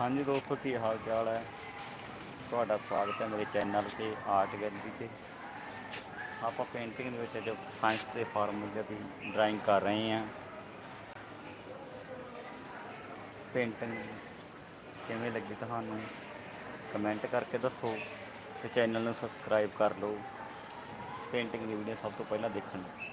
ਹਾਂਜੀ ਦੋਸਤੋ, ਕੀ ਹਾਲ ਚਾਲ ਹੈ? ਤੁਹਾਡਾ ਸਵਾਗਤ ਹੈ ਮੇਰੇ ਚੈਨਲ ਤੇ, ਆਰਟ ਗੈਲਰੀ ਤੇ। ਆਪਾਂ ਪੇਂਟਿੰਗ ਦੇ ਵਿੱਚ ਜੋ ਸਾਇੰਸ ਦੇ ਫਾਰਮੂਲੇ ਦੀ ਡਰਾਇੰਗ ਕਰ ਰਹੇ ਹਾਂ। ਪੇਂਟਿੰਗ ਕਿਵੇਂ ਲੱਗੀ ਤੁਹਾਨੂੰ? ਕਮੈਂਟ ਕਰਕੇ ਦੱਸੋ ਤੇ ਚੈਨਲ ਨੂੰ ਸਬਸਕ੍ਰਾਈਬ ਕਰ ਲਓ। ਪੇਂਟਿੰਗ ਦੀ ਵੀਡੀਓ ਸਭ ਤੋਂ ਪਹਿਲਾਂ ਦੇਖਣ ਲਈ